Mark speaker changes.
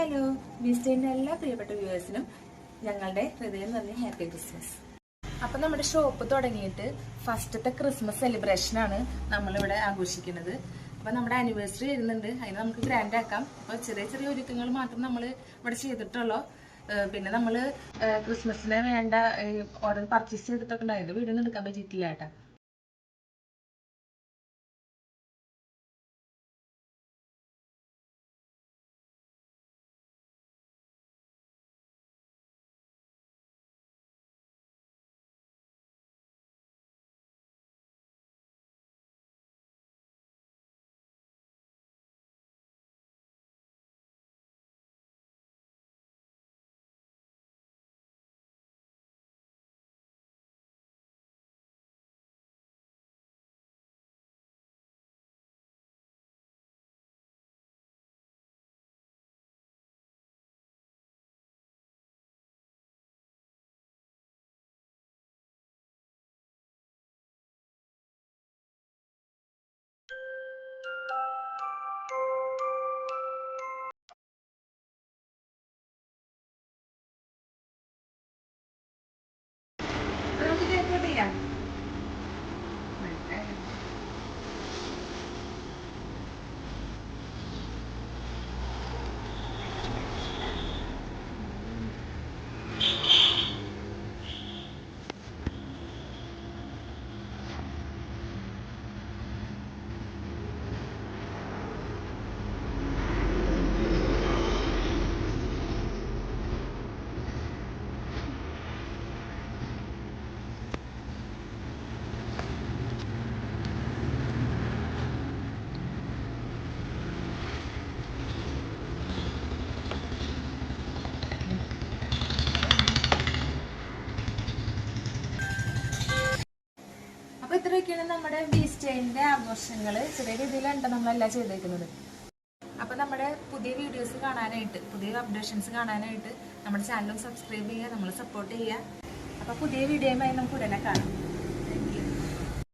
Speaker 1: Hello വിസ്റ്റേന്റെ എല്ലാ പ്രിയപ്പെട്ട വ്യൂവേഴ്സിനും ഞങ്ങളുടെ ഹൃദയം നന്ദി ഹാപ്പി ക്രിസ്മസ്. അപ്പൊ നമ്മുടെ ഷോപ്പ് തുടങ്ങിയിട്ട് ഫസ്റ്റത്തെ ക്രിസ്മസ് സെലിബ്രേഷൻ ആണ് നമ്മളിവിടെ ആഘോഷിക്കുന്നത്. അപ്പൊ നമ്മുടെ ആനിവേഴ്സറി വരുന്നുണ്ട്. അതിന് നമുക്ക് ഗ്രാൻഡ് ആക്കാം. അപ്പൊ ചെറിയ ചെറിയ ഒരുക്കങ്ങൾ മാത്രം നമ്മൾ ഇവിടെ ചെയ്തിട്ടുള്ളൂ. പിന്നെ നമ്മൾ ക്രിസ്മസിന് വേണ്ട ഓർഡർ പർച്ചേസ് ചെയ്തിട്ടൊക്കെ ഉണ്ടായിരുന്നു വീടിന് എടുക്കാൻ പറ്റിയിട്ടില്ല കേട്ടാ. Cristian. ഇത്രയൊക്കെയാണ് നമ്മുടെ ബീസ്റ്റൈന്റെ ആഘോഷങ്ങൾ ചെറിയ രീതിയിലാണ് നമ്മളെല്ലാം ചെയ്തേക്കുന്നത്. അപ്പൊ നമ്മുടെ പുതിയ വീഡിയോസ് കാണാനായിട്ട് പുതിയ അപ്ഡേഷൻസ് കാണാനായിട്ട് നമ്മുടെ ചാനലും സബ്സ്ക്രൈബ് ചെയ്യുക നമ്മൾ സപ്പോർട്ട് ചെയ്യുക. അപ്പൊ പുതിയ വീഡിയോയുമായി നമുക്ക് ഉടനെ കാണാം.